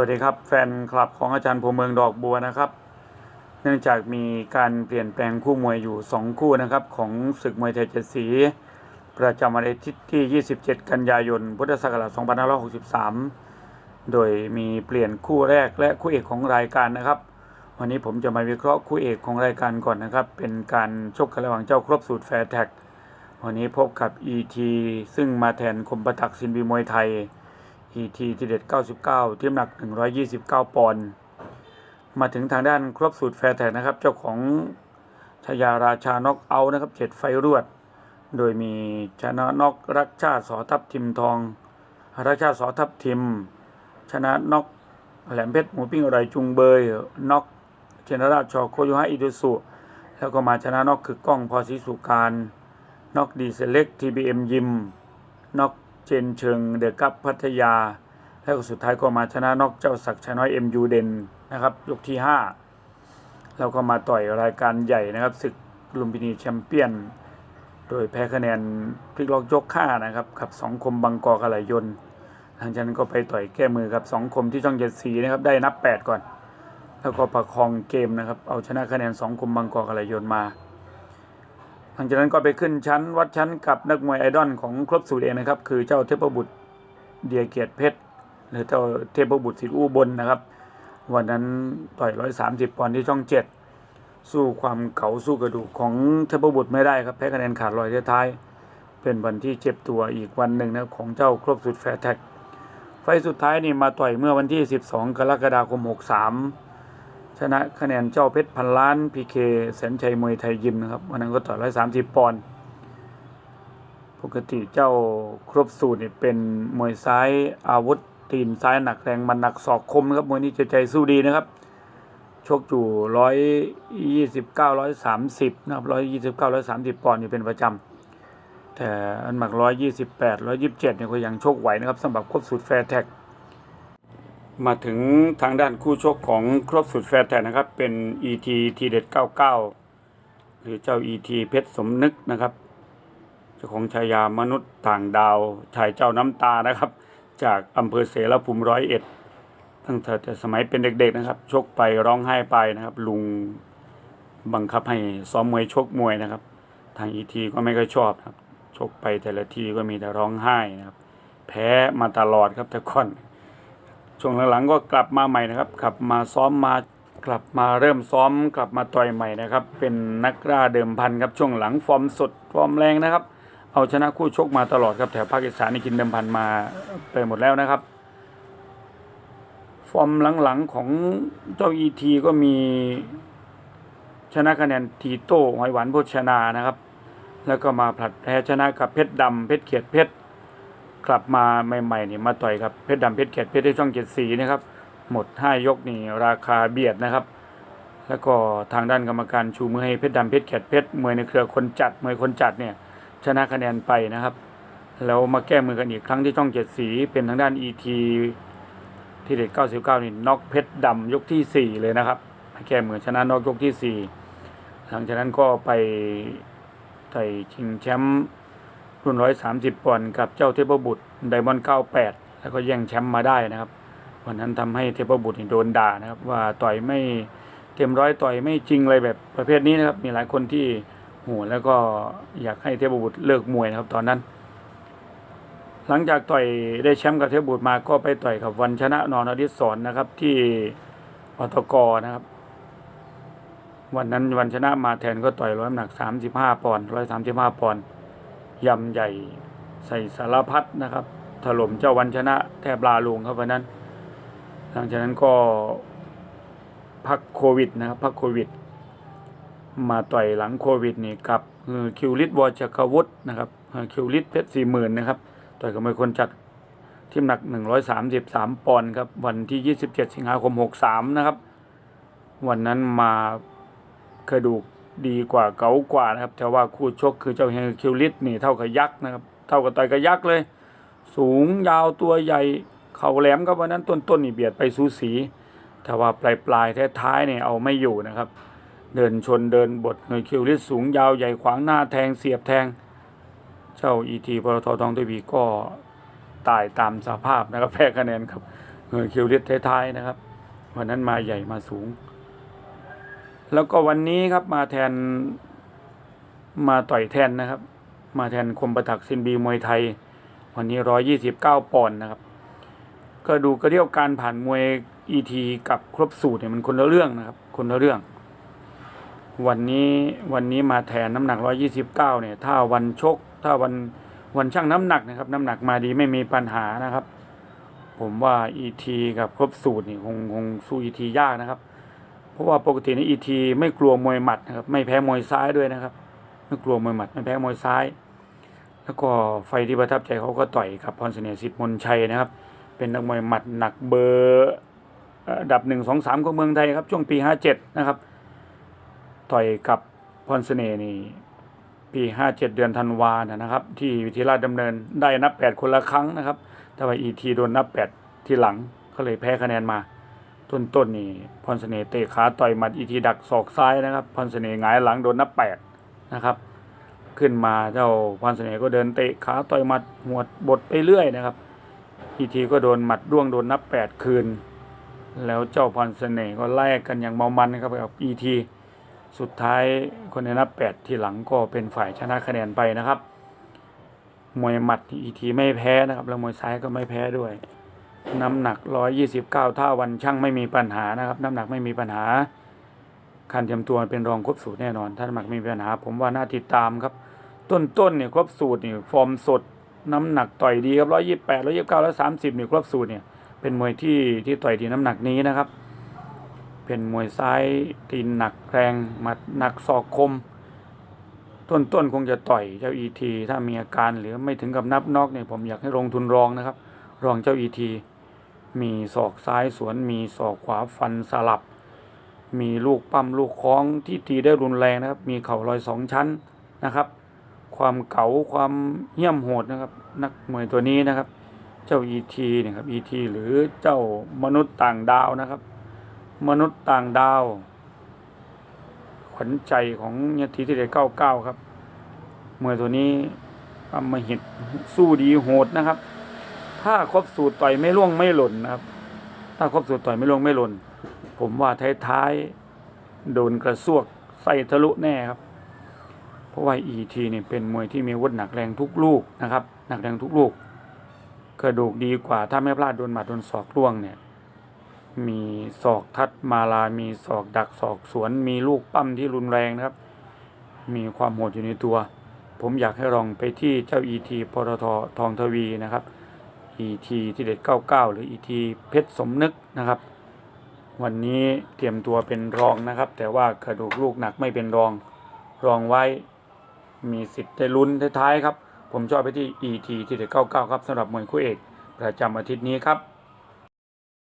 วัสดีครับแฟนคลับของอาจารย์ภูมเมืองดอกบัวนะครับ เนื่องจากมีการเปลี่ยนแปลงคู่มวยอยู่ 2 คู่นะครับ ของศึกมวยไทยเจ็ดสี ประจำวันอาทิตย์ที่ 27 กันยายน พุทธศักราช2563 โดยมีเปลี่ยนคู่แรกและคู่เอกของรายการนะครับ วันนี้ผมจะมาวิเคราะห์คู่เอกของรายการก่อนนะครับ เป็นการชกกันระหว่างเจ้าครบสูตรแฟร์แท็กวันนี้พบกับ ET ซึ่งมาแทนคมประตักสินวีมวยไทย ET ที่เด็ด 99 ที่น้ำหนัก 129 ปอนด์มาถึงทางด้านครบสูตรแฟร์แท็กนะครับ เจ้าของชายาราชาน็อกเอานะครับเจ็ดไฟรวด โดยมีชนะน็อกรักชาติสอทับทิมทอง รักชาติสอทับทิม ชนะน็อกแหลมเพชรหมูปิ้งอร่อยจุงเบยน็อกเจนราชชอโคโยฮะอิดุสุแล้วก็มาชนะน็อกคือกล้องพอศรีสุการน็อกดีเซเล็กทีบีเอ็มยิมน็อก เจนเชิงเดอะกัปพัทยา แล้วก็สุดท้ายก็มาชนะนอกเจ้าศักดิ์ชยน้อยเอ็มยูเดนนะครับ ยกที่ 5 แล้วก็มาต่อยรายการใหญ่นะครับศึกลุมพินีแชมเปี้ยน โดยแพ้คะแนนพลิกล็อกยกค่านะครับกับสองคมบังกอกระไหลยนหลังจากนั้นก็ไปต่อยแก้มือกับสองคมที่ช่องเจ็ดสีนะครับได้นับ 8 ก่อน แล้วก็ประคองเกมนะครับเอาชนะคะแนนสองคมบังกอกระไหลยนมา หลังจากนั้นก็ไปขึ้นชั้นวัดชั้นกับนักมวยไอดอลของครบสูตรเองนะครับ คือเจ้าเทพบุตรเดียเกียรติเพชรหรือเจ้าเทพบุตรสิทธิ์อู้บนนะครับ วันนั้นต่อย130ปอนด์ที่ช่องเจ็ดสู้ความเก่าสู้กระดูกของเทพบุตรไม่ได้ครับแพ้คะแนนขาดลอยท้ายเป็นวันที่เจ็บตัวอีกวันหนึ่งนะของเจ้าครบสุดแฟร์แท็กไฟสุดท้ายนี่มาต่อยเมื่อวันที่ 12 กรกฎาคม 63 ชนะคะแนนเจ้าเพชรพันล้านพีเคแสนชัยมวยไทยยิมนะครับวันนั้นก็ต่อย130ปอนด์ปกติเจ้าครบสูตรเนี่ยเป็นมวยซ้ายอาวุธตีนซ้ายหนักแรงมันหนักศอกคมนะครับมวยนี้จะใจสู้ดีนะครับชกอยู่ร้อยยี่สิบเก้าร้อยสามสิบนะครับร้อยยี่สิบเก้าร้อยสามสิบปอนด์อยู่เป็นประจำแต่อันหมักร้อยยี่สิบแปดร้อยยิบเจ็ดเนี่ยก็ยังโชคไหวนะครับสำหรับครบสูตรแฟร์แท็ก มาถึงทางด้านคู่ชกของครบสูตรแฟร์แท็กนะครับ เป็น ET ทีเด็ด99 หรือเจ้า ET เพชรสมนึกนะครับ เจ้าของฉายามนุษย์ต่างดาวชายเจ้าน้ำตานะครับ จากอำเภอเสรภูมิร้อยเอ็ดตั้งแต่สมัยเป็นเด็กๆนะครับ ชกไปร้องไห้ไปนะครับ ลุงบังคับให้ซ้อมมวยชกมวยนะครับ ทางอีทีก็ไม่ค่อยชอบครับ ชกไปแต่ละทีก็มีแต่ร้องไห้นะครับ แพ้มาตลอดครับแต่ก่อน ช่วงหลังๆก็กลับมาใหม่นะครับกลับมาซ้อมมากลับมาเริ่มซ้อมกลับมาต่อยใหม่นะครับ เป็นนักล้าเดิมพันครับช่วงหลังฟอร์มสดฟอร์มแรงนะครับ เอาชนะคู่ชกมาตลอดครับแถวภาคอีสานนี่กินเดิมพันมาไปหมดแล้วนะครับ ฟอร์มหลังๆของเจ้าอีทีก็มีชนะคะแนนทีโต้หอยหวานโภชนานะครับ แล้วก็มาผลัดแพ้ชนะกับเพชรดำเพชรเขียดเพชร กลับมาใหม่ๆนี่มาต่อยกับเพชรดำเพชรเขียดเพชรที่ช่องเจ็ดสีนะครับ หมดห้ายกนี่ราคาเบียดนะครับ แล้วก็ทางด้านกรรมการชูมือให้เพชรดำเพชรเขียดเพชรมวยในเครือคนจัดมวยคนจัดเนี่ยชนะคะแนนไปนะครับ แล้วมาแก้มือกันอีกครั้งที่ช่องเจ็ดสีเป็นทางด้าน ET ที่เด็ด99นี่น็อกเพชรดำยกที่ 4 เลยนะครับมาแก้มือชนะน็อกยกที่ 4 หลังจากนั้นก็ไปไต่ชิงแชมป์ รุ่น 130 ปอนด์กับเจ้าเทพบุตรไดมอนด์98 แล้วก็แย่งแชมป์มาได้นะครับ วันนั้นทำให้เทพบุตรโดนด่านะครับ ว่าต่อยไม่เต็มร้อยต่อยไม่จริงอะไรแบบประเภทนี้นะครับ มีหลายคนที่โหแล้วก็อยากให้เทพบุตรเลิกมวยนะครับ ตอนนั้น หลังจากต่อยได้แชมป์กับเทพบุตรมาก็ไปต่อยกับวันชนะนอนอดิศรนะครับ ที่อตกนะครับวันนั้นวันชนะมาแทนก็ต่อยร้อยน้ำหนัก 35 ปอนด์135 ปอนด์ ยำใหญ่ใส่สารพัดนะครับ ถล่มเจ้าวันชนะแทบลาลงครับวันนั้น หลังจากนั้นก็พักโควิดนะครับพักโควิด มาต่อยหลังโควิดนี่กับคิวลิตวอจักวุฒินะครับคิวลิตเพชรสี่หมื่นนะครับต่อยกับมวยคนจัดที่หนัก 133 ปอนด์ครับ วันที่ 27 สิงหาคม 63 นะครับ วันนั้นมากระดูก ดีกว่าเก๋ากว่านะครับแต่ว่าคู่ชกคือเจ้าเฮอร์คิวลิสนี่เท่ากับยักษ์นะครับ เท่ากับต่อยกับยักษ์เลย สูงยาวตัวใหญ่เข่าแหลมครับวันนั้นต้นๆนี่เบียดไปสูสีแต่ว่าปลายปลายๆท้ายๆเนี่ยเอาไม่อยู่นะครับ เดินชนเดินบดเฮอร์คิวลิสสูงยาวใหญ่ขวางหน้าแทงเสียบแทง เจ้าอีทีปตททองทวีก็ตายตามสภาพนะครับแพ้คะแนนครับเออคิวลิสท้ายๆนะครับวันนั้นมาใหญ่มาสูง แล้วก็วันนี้ครับมาแทนมาต่อยแทนนะครับ มาแทนคมประถักซินบีมวยไทย วันนี้ร้อยี่สิบเก้าปอนด์นะครับ ก็ดูกระเดี่ยวการผ่านมวยอีทีกับครบสูตรเนี่ยมันคนละเรื่องนะครับ คนละเรื่อง วันนี้วันนี้มาแทนน้ำหนัก129เก้าเนี่ย ถ้าวันชก ถ้าวันวันชั่งน้ำหนักนะครับ น้ำหนักมาดีไม่มีปัญหานะครับ ผมว่า ET กับครบสูตรนี่คงคงสู้ ET ยากนะครับ เพราะว่าปกติใน ET ไม่กลัวมวยหมัดนะครับไม่แพ้มวยซ้ายด้วยนะครับ ไม่กลัวมวยหมัดไม่แพ้มวยซ้าย แล้วก็ไฟที่ประทับใจเขาก็ต่อยกับพรเสน่ห์สิทธิ์มนชัยนะครับ เป็นนักมวยหมัดหนักเบอร์ดับหนึ่งสองสามของเมืองไทยครับช่วงปีห้าเจ็ดนะครับต่อยกับพรเสน่ห์นี่ปีห้าเจ็ดเดือนธันวานะนะครับ ที่วิทยาราชดำเนินได้นับแปดคนละครั้งนะครับ แต่ว่าอีทีโดนนับแปดที่หลังก็เลยแพ้คะแนนมา ต้นต้นๆนี่พรเสน่ห์เตะขาต่อยหมัดอีทีดักศอกซ้ายนะครับพรเสน่ห์หงายหลังโดนนับแปดนะครับ ขึ้นมาเจ้าพรเสน่ห์ก็เดินเตะขาต่อยหมัดหวดบดไปเรื่อยนะครับอีทีก็โดนหมัดร่วงโดนนับแปดคืน แล้วเจ้าพรเสน่ห์ก็ไล่กันอย่างเมามันนะครับกับอีทีสุดท้ายคนในนับแปดที่หลังก็เป็นฝ่ายชนะคะแนนไปนะครับมวยหมัดอีทีไม่แพ้นะครับแล้วมวยซ้ายก็ไม่แพ้ด้วย น้ำหนัก129ถ้าท่าวันช่างไม่มีปัญหานะครับ น้ำหนักไม่มีปัญหาการเตรียมตัวเป็นรองครบสูตรแน่นอนถ้าน้ำหนักมีปัญหา ผมว่าน่าติดตามครับ ต้นๆเนี่ยครบสูตรเนี่ยฟอร์มสด น้ำหนักต่อยดีครับ128 129 130นี่ยครบสูตรเนี่ยเป็นมวยที่ที่ต่อยดีน้ำหนักนี้นะครับ เป็นมวยซ้ายตีนหนักแรงมัดหนักศอกคม ต้นต้นๆคงจะต่อยเจ้าอีทีถ้ามีอาการหรือไม่ถึงกับนับน็อกเนี่ยผมอยากให้ลงทุนรองนะครับ รองเจ้าอีที มีศอกซ้ายสวนมีศอกขวาฟันสลับ มีลูกปั้มลูกคล้องที่ตีได้รุนแรงนะครับ มีเข่าลอยสองชั้นนะครับ ความเก๋าความเหี้ยมโหดนะครับ นักมวยตัวนี้นะครับ เจ้าอีทีนี่ยครับอีทีหรือเจ้ามนุษย์ต่างดาวนะครับ มนุษย์ต่างดาว ขวัญใจของยทีที่เด็เก้าเก้าครับมวยตัวนี้อมหิตสู้ดีโหดนะครับ ถ้าครบสูตรต่อยไม่ล่วงไม่หล่นนะครับ ถ้าครบสูตรต่อยไม่ล่วงไม่หล่น ผมว่าท้ายๆโดนกระซวกใส่ทะลุแน่ครับ เพราะว่าอีทีเนี่ยเป็นมวยที่มีวุธหนักแรงทุกลูกนะครับ หนักแรงทุกลูก กระดูกดีกว่าถ้าไม่พลาดโดนหมัดโดนศอกล่วงเนี่ย มีศอกทัดมาลา มีศอกดักศอกสวน มีลูกปั้มที่รุนแรงนะครับ มีความโหดอยู่ในตัว ผมอยากให้ลองไปที่เจ้า ET ปตททองทวีนะครับ ET ที่เด็ด99 หรือ ET เพชรสมนึกนะครับ วันนี้เตรียมตัวเป็นรองนะครับ แต่ว่ากระดูกลูกหนักไม่เป็นรองรองไว้มีสิทธิ์ได้ลุ้นท้ายๆครับ ผมชอบไปที่ ET ที่เด็ด99 ครับสำหรับมวยคู่เอก ประจำอาทิตย์นี้ครับ